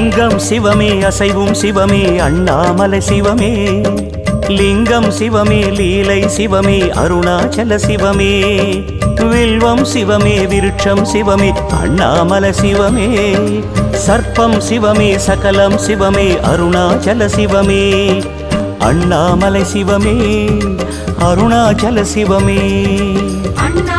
அங்கம் சிவமே அசைவும் சிவமே அண்ணாமலை சிவமே. லிங்கம் சிவமே லீலை சிவமே அருணாச்சல சிவமே. வில்வம் சிவமே விருட்சம் சிவமே அண்ணாமல சிவமே. சர்ப்பம் சிவமே சகலம் சிவமே அருணாச்சல சிவமே. அண்ணாமலை சிவமே அருணாச்சல சிவமே. அண்ணாமலை